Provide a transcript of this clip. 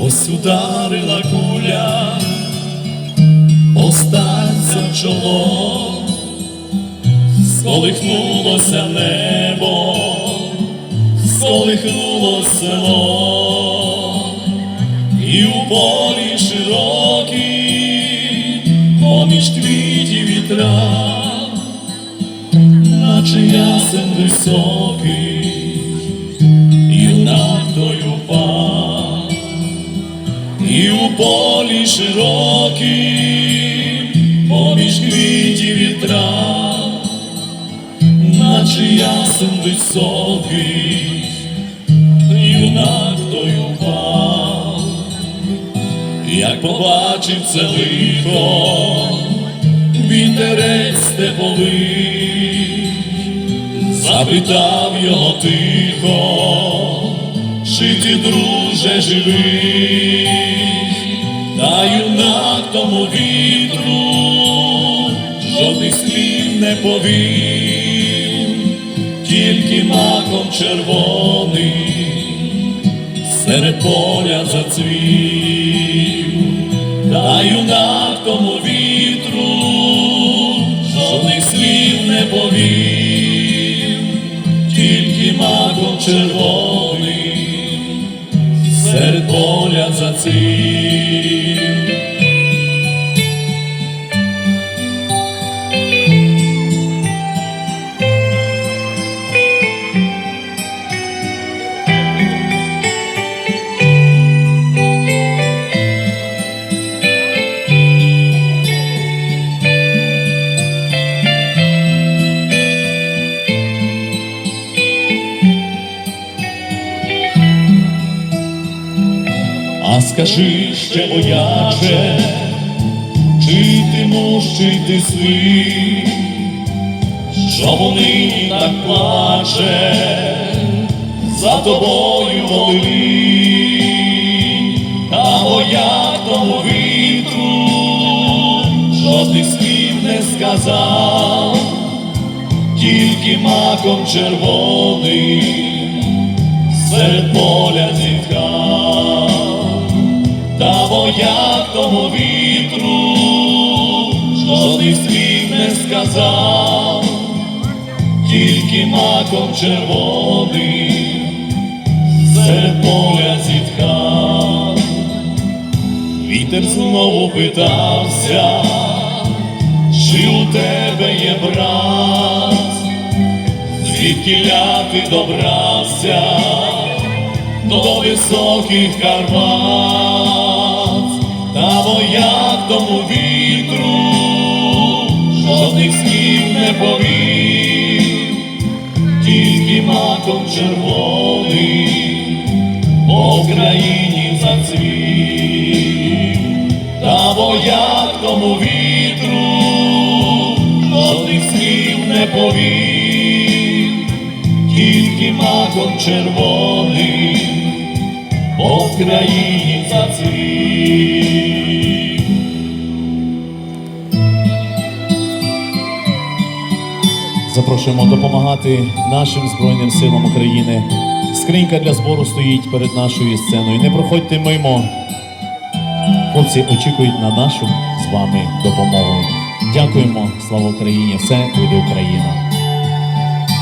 Ось ударила куля, останься чоло, сколихнулося небо, сколихнулося село, і у полі широкій, поміж квітів вітра, наче ясен високий, юнак той упав. І у полі широкім, поміж квітів вітра, наче ясен високий, юнак той упав, як побачив це лихо, вітерець степовий, запитав його тихо, чи ти, друже, живий, та юнак тому вітру жодних слів не повів, тільки маком червоний серед поля зацвів, та юнак тому вітру жодних слів не повів, тільки маком червоний серед поля зацвів. Скажи ще, вояче, чи ти муж, чи ти свій, що вони так плаче, за тобою волинь, та вояк тому вітру, жодних слів не сказав, тільки маком червоним серед поля сказав, тільки маком червоним серед поля зітхав, вітер знову питався, чи у тебе є брат, звідки ти добрався до високих Карпат, та вояк тому вітру не повів, тільки маком червоний по країні зацвів, та вояк тому вітру жодних слів не повів, тільки маком червоним по країні зацвів. Запрошуємо допомагати нашим Збройним силам України. Скринька для збору стоїть перед нашою сценою. Не проходьте мимо. Хлопці очікують на нашу з вами допомогу. Дякуємо, слава Україні! Все буде Україна!